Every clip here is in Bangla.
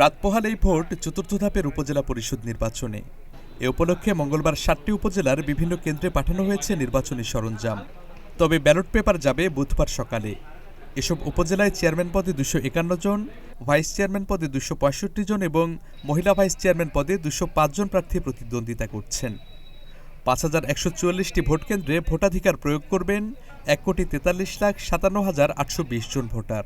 রাত পোহালেই ভোট চতুর্থ ধাপের উপজেলা পরিষদ নির্বাচনে। এ উপলক্ষে মঙ্গলবার সাতটি উপজেলার বিভিন্ন কেন্দ্রে পাঠানো হয়েছে নির্বাচনী সরঞ্জাম। তবে ব্যালট পেপার যাবে বুধবার সকালে। এসব উপজেলায় চেয়ারম্যান পদে দুশো একান্ন জন, ভাইস চেয়ারম্যান পদে দুশো পঁয়ষট্টি জন এবং মহিলা ভাইস চেয়ারম্যান পদে দুশো জন প্রার্থী প্রতিদ্বন্দ্বিতা করছেন। পাঁচ হাজার একশো চুয়াল্লিশটি ভোটকেন্দ্রে ভোটাধিকার প্রয়োগ করবেন এক কোটি তেতাল্লিশ লাখ সাতান্ন হাজার আটশো বিশ জন ভোটার।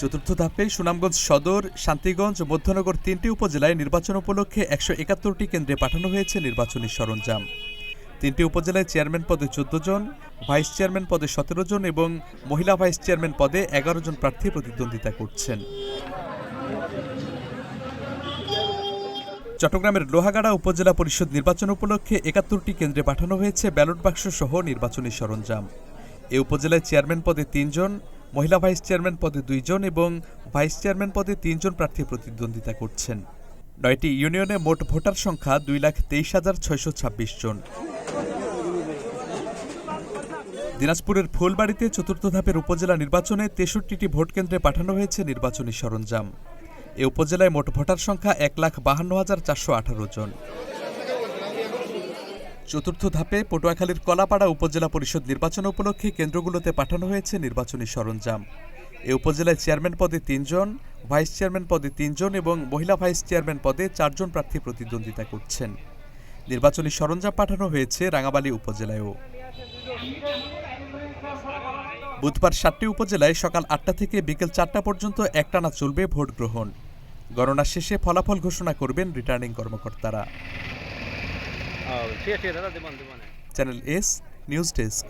চতুর্থ ধাপে সুনামগঞ্জ সদর, শান্তিগঞ্জ, মধ্যনগর তিনটি উপজেলায় নির্বাচন উপলক্ষে একশো একাত্তরটি কেন্দ্রে পাঠানো হয়েছে নির্বাচনী সরঞ্জাম। তিনটি উপজেলায় চেয়ারম্যান পদে চোদ্দ জন, ভাইস চেয়ারম্যান পদে সতেরো জন এবং মহিলা ভাইস চেয়ারম্যান পদে এগারো জন প্রার্থী প্রতিদ্বন্দ্বিতা করছেন। চট্টগ্রামের লোহাগাড়া উপজেলা পরিষদ নির্বাচন উপলক্ষে একাত্তরটি কেন্দ্রে পাঠানো হয়েছে ব্যালট বাক্স সহ নির্বাচনী সরঞ্জাম। এ উপজেলায় চেয়ারম্যান পদে তিনজন মহিলা ভাইস চেয়ারম্যান পদে দুইজন এবং ভাইস চেয়ারম্যান পদে তিনজন প্রার্থী প্রতিদ্বন্দ্বিতা করছেন। নয়টি ইউনিয়নে মোট ভোটার সংখ্যা দুই লাখ তেইশ হাজার ছয়শো ছাব্বিশ জন। দিনাজপুরের ফুলবাড়িতে চতুর্থ ধাপের উপজেলা নির্বাচনে তেষট্টিটি ভোট কেন্দ্রে পাঠানো হয়েছে নির্বাচনী সরঞ্জাম। এ উপজেলায় মোট ভোটার সংখ্যা এক লাখ বাহান্ন হাজার চারশো আঠারো জন। চতুর্থ ধাপে পটুয়াখালীর কলাপাড়া উপজেলা পরিষদ নির্বাচন উপলক্ষে কেন্দ্রগুলোতে পাঠানো হয়েছে নির্বাচনী সরঞ্জাম। এ উপজেলায় চেয়ারম্যান পদে তিনজন, ভাইস চেয়ারম্যান পদে তিনজন এবং মহিলা ভাইস চেয়ারম্যান পদে চারজন প্রার্থী প্রতিদ্বন্দ্বিতা করছেন। নির্বাচনী সরঞ্জাম পাঠানো হয়েছে রাঙাবালী উপজেলায়ও। বুধবার সাতটি উপজেলায় সকাল আটটা থেকে বিকেল চারটা পর্যন্ত একটানা চলবে ভোট গ্রহণ গণনা শেষে ফলাফল ঘোষণা করবেন রিটার্নিং কর্মকর্তারা। ঠিক আছে দাদা দেবেন দেবেন চ্যানেল এস নিউজ ডেস্ক